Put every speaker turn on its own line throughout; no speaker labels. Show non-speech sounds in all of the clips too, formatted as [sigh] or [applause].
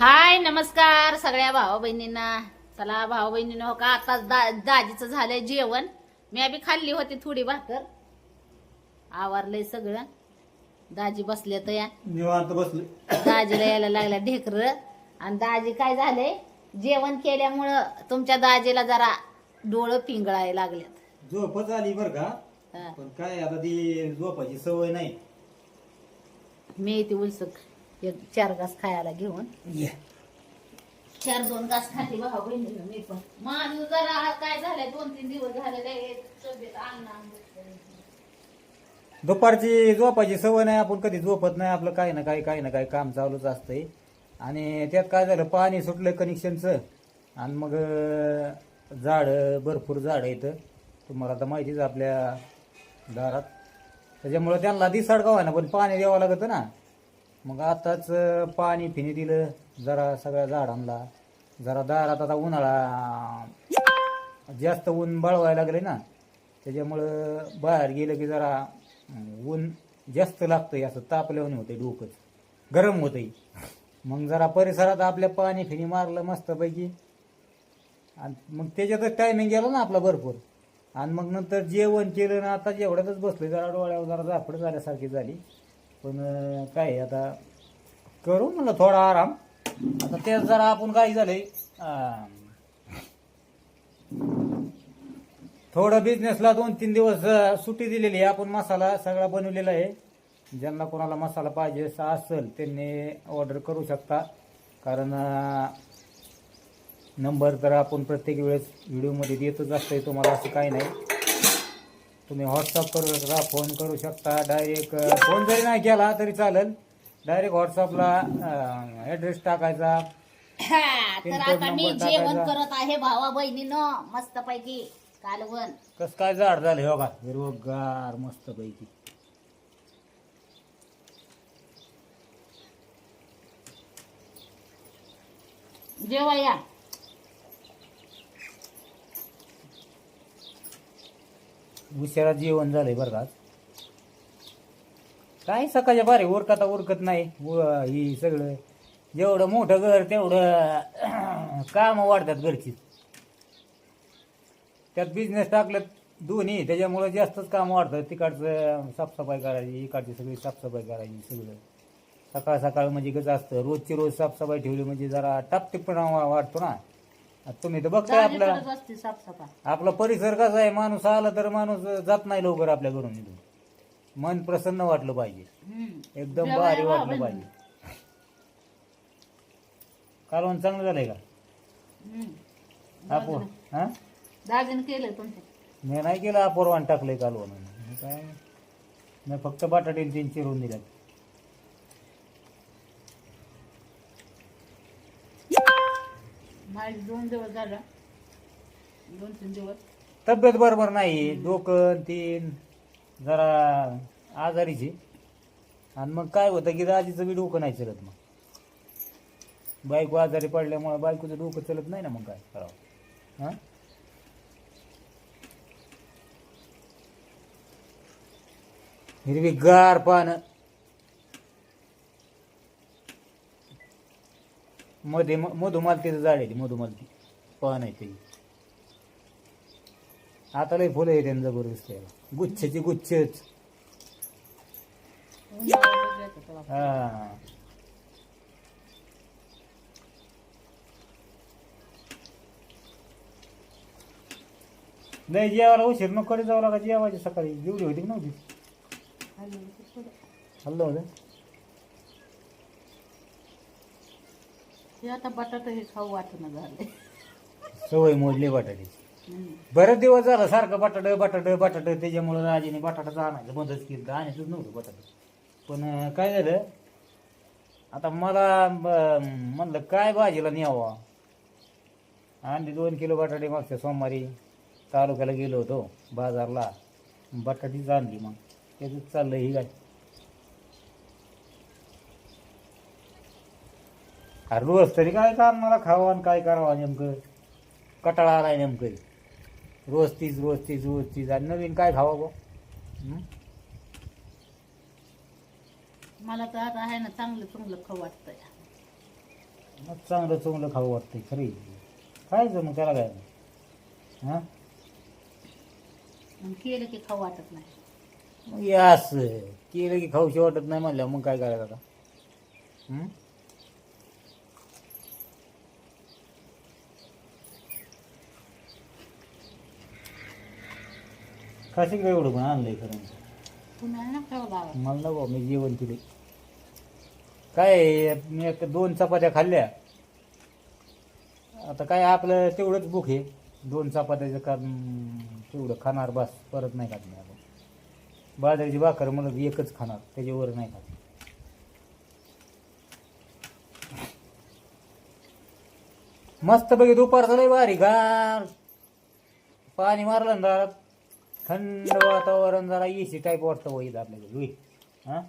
हाय नमस्कार सगळ्या भाऊ बहिणींना चला भाऊ बहिणीनं हो का? आता दा दाजीचं झालंय जेवण. मी बी खाल्ली होती थोडी भाकर. आवारलंय सगळं. दाजी बसले तर या.
निवांत बसले.
दाजीला यायला लागल्या ढेकर. आणि दाजी काय झालंय? जेवण केल्यामुळं तुमच्या दाजीला जरा डोळं पिंगळायला लागल्यात.
झोपच आली बर का?
हा.
पण काय आता ती झोपाची सवय नाही.
मी ती उलसक. एक चार घास खायला घेऊन. चार दोन घास खाते भाऊ बहिणीला मी पण. माझं जरा काय झालंय? दोन तीन दिवस झालेले तब्येत.
दुपारची झोपाची सवय नाही आपण कधी झोपत नाही. आपलं काही ना काही काही ना काही काम चालूच असतंय. आणि त्यात काय झालं पाणी सुटलं कनेक्शनचं आणि मग झाडं भरपूर झाडं इथं. तुम्हाला आता माहितीच आहे आपल्या दारात. त्याच्यामुळं त्यांना दिसाड का ना पण पाणी द्यावं लागतं ना. मग आताच पाणी फिनी दिलं जरा सगळ्या झाडांना. जरा दारात आता उन्हाळा जास्त ऊन बळवायला लागले ना. त्याच्यामुळं बाहेर गेलं की जरा ऊन जास्त लागतंय असं तापल्यावर होतंय डोकंच गरम होतंय. मग जरा परिसरात आपल्या पाणी फिनी मारलं मस्तपैकी. आणि मग त्याच्यातच टायमिंग गेला ना आपला भरपूर. आणि मग नंतर जेवण केलं ना आता जेवढ्यातच बसलं जरा डोळ्यावर जरा झापड झाल्यासारखी झाली. पण अं, काय आहे आता करू म्हणलं थोडा आराम. आता तेच जरा आपण काय झालंय. अं, थोडं बिझनेसला दोन तीन दिवस अं, सुट्टी दिलेली आहे. आपण मसाला सगळा बनवलेला आहे. ज्यांना कोणाला मसाला पाहिजे असा असेल त्यांनी ऑर्डर करू शकता. कारण नंबर तर आपण प्रत्येक वेळेस व्हिडिओमध्ये देतच असतोय. तुम्हाला असं काही नाही. तुम्ही व्हॉट्सअप करू शकता फोन करू शकता. डायरेक्ट फोन जरी नाही केला तरी चालेल. डायरेक्ट व्हॉट्सअपला ॲड्रेस टाकायचा.
तर आता मी जेवण. करत आहे भावा बहिणीनं मस्त पैकी कालवण.
कसं काय झाड झालं हे बघा हिरवगार मस्त पैकी
जेवा
उशिरा जेवण झालंय बरं का आज. काय सकाळच्या बारे उरकता उरकत नाही व- ही सगळं. जेवढं मोठं घर तेवढं [clears throat] काम वाढतात घरची. त्यात बिझनेस टाकलं दोन्ही त्याच्यामुळे जास्तच काम वाढतं तिकडचं साफसफाई करायची इकडची सगळी साफसफाई करायची सगळं. सकाळ सकाळ म्हणजे कसं असतं रोजची रोज साफसफाई ठेवली म्हणजे जरा टापटिपणा वा- वाढतो ना. आता तुम्ही तर बघताय आपलं
असते
आपला परिसर कसा आहे माणूस आला तर माणूस जात नाही लवकर आपल्या घरून निघून मन प्रसन्न वाटलं पाहिजे.
हम्म.
एकदम भारी वाटलं. पाहिजे. कालवण चांगलं झालंय का?
हम्म.
आपण हा?
दाजीनं केलं तुमचं.
मी नाही केलं अपूर्वान टाकलंय कालवण. मी काय मी फक्त बटाटे तीन चिरून दिल्यात.
दोन दिवस दोन तीन दिवस.
तब्येत बरोबर नाही. डोकं तीन जरा आजारीची. आणि मग काय होतं की दाजीचं बी डोकं नाही चलत मग. बायको आजारी पडल्यामुळे बायकोचं डोकं चलत नाही ना मग काय? करावं हां? हिरवी गार पानं. मध्ये मधुमालतीचं झाड आहे ते मधुमालती. पान आहे ते. आता लय फुलं आहे त्यांचं जबरदस्त आहे. गुच्छची गुच्छच. हा. नाही जेवायला उशीर नको कडे जावं लागा जेवायची सकाळी. जेवढी होती नव्हती. हल्लं होतं.
आता बटाटा हे खाऊ वाटणं
सवय मोडली बटाट्याची. बरेच दिवस झालं सारखं बटाट बटाट बटाट त्याच्यामुळं राजीने बटाटाचं आणायचं बंदच केलं तर आणायचंच नव्हतं बटाटा. पण काय झालं? आता मला म्हणलं काय भाजीला न्यावा? आणली दोन किलो बटाटे मागच्या सोमवारी. तालुक्याला गेलो होतो बाजारला. बटाटीच आणली मग. त्याच चाललं ही काय अरे रोज तरी काय मला खावं आणि काय करावं नेमकं? कटाळा आलाय नेमकं. रोज तीच रोज तीच रोज तीच. आणि नवीन काय खावं गो? हं?
मला तर आता आहे ना चांगलं चांगलं खाऊ वाटतंय.
मग चांगलं चांगलं खाऊ वाटतंय खरी खायचं मग त्याला काय? हां?
केलं की खाऊ वाटत नाही.
मग असं केलं की खाऊशी वाटत नाही म्हणल्यावर मग काय करायचं आता? हं? कशी काय एवढं पण आणलंय खरं.
पुन्हा ना खाऊ लावा
मला नको मी जेवण केले काय आहे, मी एक दोन चपात्या खाल्ल्या. आता काय आपलं तेवढंच बुक आहे. दोन चपात्याचं का तेवढं खाणार बस परत नाही खात मी आपण बाजरीची भाकर म्हणत एकच खाणार त्याच्यावर नाही खात. मस्त पैकी दुपारचं लय भारी गार. पाणी मारलं ना दारात. थंड वातावरण जरा एसी टाईप वाटतं होईल आपल्याकडे. होई हां?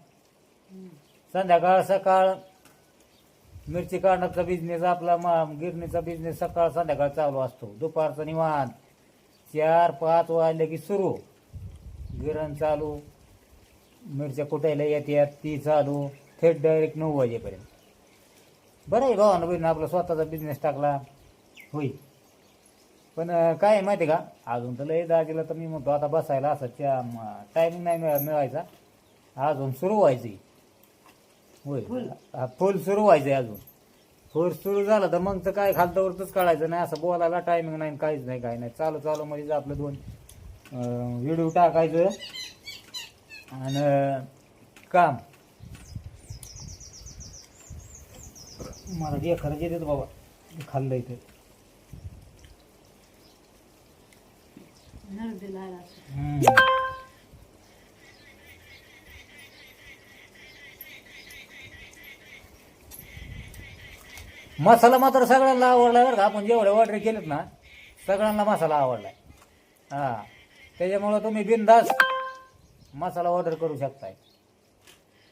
संध्याकाळ सकाळ मिरची काढण्याचा बिझनेस आपला मा गिरणीचा बिझनेस सकाळ संध्याकाळ चालू असतो. दुपारचा निवांत. चार पाच वाजले की सुरू. गिरण चालू. मिरच्या कुटायला येतात ती चालू. थेट डायरेक्ट नऊ वाजेपर्यंत. बरं आहे भावानं बहिणीनं आपला स्वतःचा बिझनेस टाकला. होईल पण अं, काय आहे माहिती आहे का? अजून तर लय दाजीला तर मी म्हणतो आता बसायला असं त्या टायमिंग नाही मिळा- मिळायचा. अजून सुरू व्हायची होय. हा, फुल सुरू व्हायचंय अजून. फुल सुरू झालं तर मग तर काय खालतावरच काढायचं नाही. असं बोलायला टायमिंग नाही काहीच नाही काय नाही. चालू चालू मध्ये आपलं दोन व्हिडिओ टाकायचं आणि काम. मला जे खरंच येते बाबा खाल्लं इथे
नरडीला आला असं.
हम्म. मसाला मात्र सगळ्यांना आवडला बरं का. आपण जेवढे ऑर्डर केलेत ना सगळ्यांना मसाला आवडलाय. हा. त्याच्यामुळं तुम्ही बिनधास मसाला ऑर्डर करू शकताय.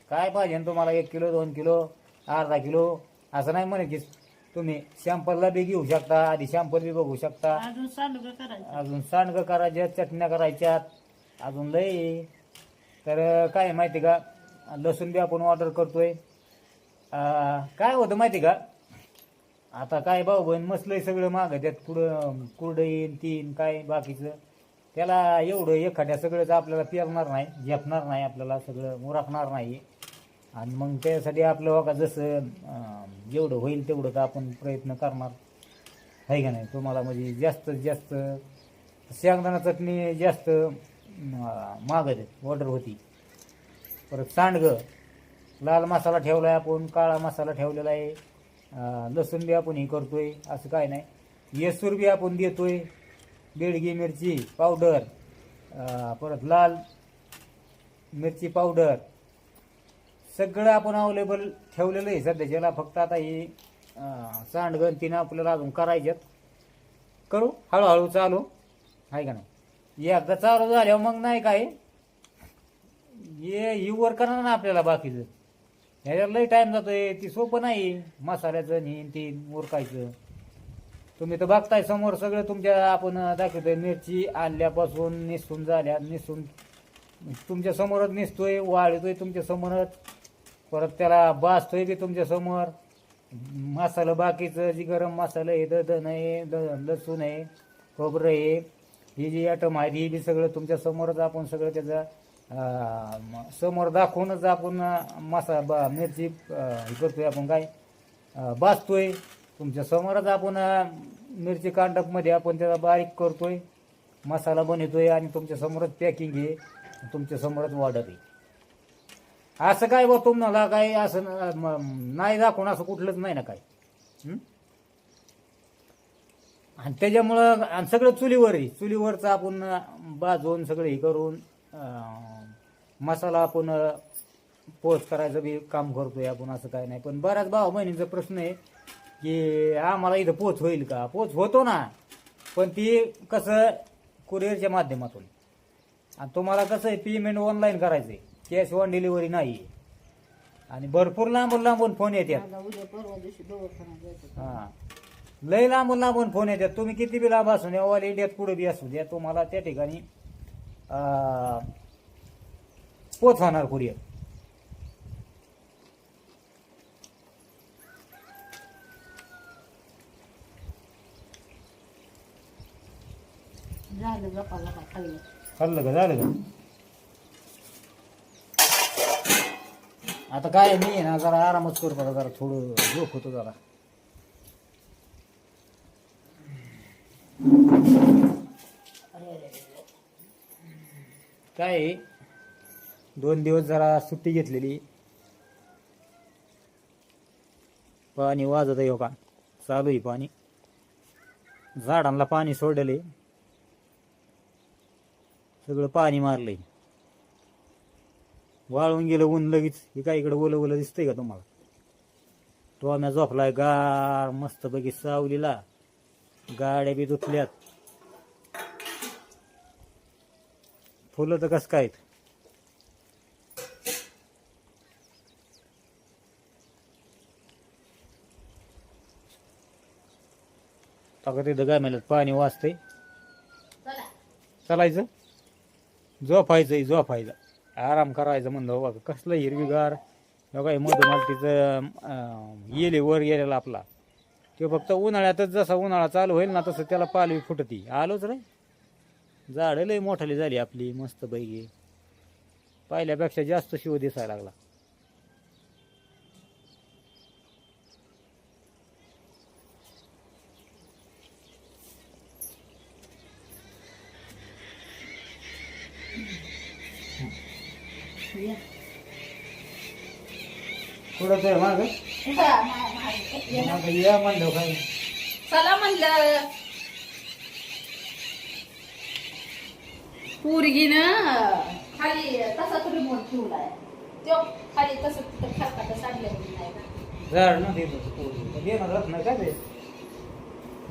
काय पाहिजे तुम्हाला? एक किलो दोन किलो अर्धा किलो? असं नाही म्हणे की तुम्ही शॅम्पलला बी घेऊ शकता आधी शॅम्पल बी बघू शकता.
अजून का करायचं.
अजून सांडगं करायच्यात चटण्या करायच्यात. अजून लय. तर काय आहे माहिती का लसूण बी आपण ऑर्डर करतोय. काय होतं माहिती का आता काय भाऊ बहीण मसलंय सगळं मागं त्यात कुठं कुरडईन तीन काय बाकीचं. त्याला एवढं एखाद्या सगळंच आपल्याला पेरणार नाही झेपणार नाही आपल्याला सगळं मुराकणार नाही. आणि मग त्यासाठी आपलं बघा जसं जेवढं होईल तेवढं तर आपण प्रयत्न करणार. आहे का नाही? तुम्हाला म्हणजे जास्तीत जास्त शेंगदाणा चटणी जास्त मागत ऑर्डर होती. परत सांडगं लाल मसाला ठेवला आहे आपण काळा मसाला ठेवलेला आहे. लसूण बी आपण हे करतो आहे असं काय नाही. येसूर बी आपण देतो आहे बेडगी मिरची पावडर परत लाल मिरची पावडर सगळं आपण अवेलेबल ठेवलेलं आहे. सध्याच्याला फक्त आता ही सांडगण सांडगं तिनं आपल्याला अजून करायच्यात करू? हळूहळू चालू. आहे का नाही? एकदा चालू झाल्यावर मग नाही काय? ये ही वर करणार ना आपल्याला बाकीचं. ह्याच्यात लई टाईम जातोय. ती सोपं नाही. मसाल्याचं नीन तीन उरकायचं. तुम्ही तर बघताय समोर सगळं तुमच्या आपण दाखवतोय. मिरची आणल्यापासून निसून झाल्या निसून तुमच्या समोरच निसतोय वाळतोय तुमच्या समोरच. परत त्याला बाजतोय बी तुमच्यासमोर मसाला बाकीचं जी गरम मसाला आहे दधन आहे द लसूण आहे खोबरं आहे ही जी आयटम आहे ही बी सगळं तुमच्या समोरच आपण सगळं त्याचं समोर दाखवूनच आपण मसा बा मिरची हे करतोय आपण काय अं, तुमच्या समोरच आपण मिरची कांडपमध्ये आपण त्याला बारीक करतोय मसाला बनवतोय आणि तुमच्या समोरच पॅकिंग आहे तुमच्या समोरच वाढत आहे. असं काय बा तुम्हाला काय असं न- म- नाही दाखवून असं कुठलंच नाही ना काय? हं? आणि त्याच्यामुळं आणि सगळं चुलीवर आहे. चुलीवरचं आपण बाजून भाजून सगळं हे करून अं, मसाला आपण अं, पोच करायचं बी काम करतोय आपण असं काय नाही. पण बऱ्याच भावा बहिणींचा प्रश्न आहे की आम्हाला इथं पोच होईल का? पोच होतो ना पण ती कसं कुरिअरच्या माध्यमातून. आणि तुम्हाला कसं आहे पेमेंट ऑनलाईन करायचं आहे कॅश ऑन डिलिव्हरी नाही. आणि भरपूर लांबून लांबून फोन येतात. हा. लय लांबून लांबून फोन येतात. तुम्ही किती बी लांब असू द्या ऑल इंडियात कुठे बी असू द्या तुम्हाला त्या ठिकाणी पोच पोचवणार कुरिअर
झालं खाल्लं.
झालं का? आता काय मी आहे ना जरा आरामच करतो आता जरा थोडं झोप होतो जरा. काय आहे, दोन दिवस जरा सुट्टी घेतलेली. पाणी वाजत आहे हो का? चालू आहे पाणी. झाडांना पाणी सोडले सगळं पाणी मारलंय. वाळून गेलं ऊन लगेच. हे काय इकडं ओलं ओलं दिसतंय का तुम्हाला? टोम्या झोपलाय गार मस्त बघी सावलीला. गाड्या बी धुतल्यात. फुलं तर कसं काय तिथं म्हणलं पाणी वाजतंय
चला.
चालायचं? झोपायचं झोपायचं. आराम करायचं म्हणलं बघा कसलं हिरवीगार? बघा मधुमालतीचं येले वर गेलेला आपला. ते फक्त उन्हाळ्यातच जसा उन्हाळा चालू होईल ना तसं त्याला पालवी फुटती. आलोच रे. झाडं लय मोठाली झाली आपली मस्त पैकी. पहिल्यापेक्षा जास्त शिव दिसायला लागला. थोडं तर माग?
हा, ये. ना.
माग या म्हणलं काय?
चला म्हणलं. पोरगीनं खाली तसाच रिमोट ठेवलाय. तो खाली तसं तिथं खरकाट साडलं नाही का
झाड न देत. देणार नाही काय ते?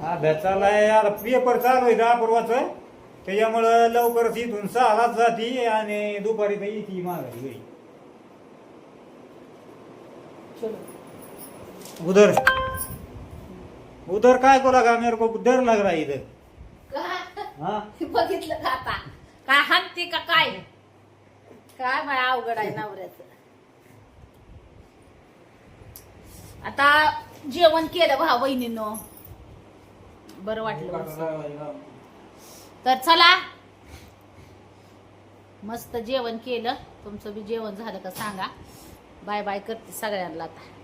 अभ्यास चाललाय यार पेपर चालू आहे अपूर्वाचं? त्याच्यामुळं लवकरच इथून सहालाच जाती आणि दुपारी तर येते माघारी घरी
चलो.
उधर उधर काय बोला का मेरे को डर लग रहा है इधर?
का?
हाँ? [laughs]
बघितलं का आता? काय हानते का काय? काय बाय अवघड आहे नवऱ्याच. आता जेवण केलं भाऊ बहिणीनं बरं वाटलं मस्त. तर चला. मस्त जेवण केलं. तुमचं बी जेवण झालं का सांगा. बाय बाय करते सगळ्यांना आता.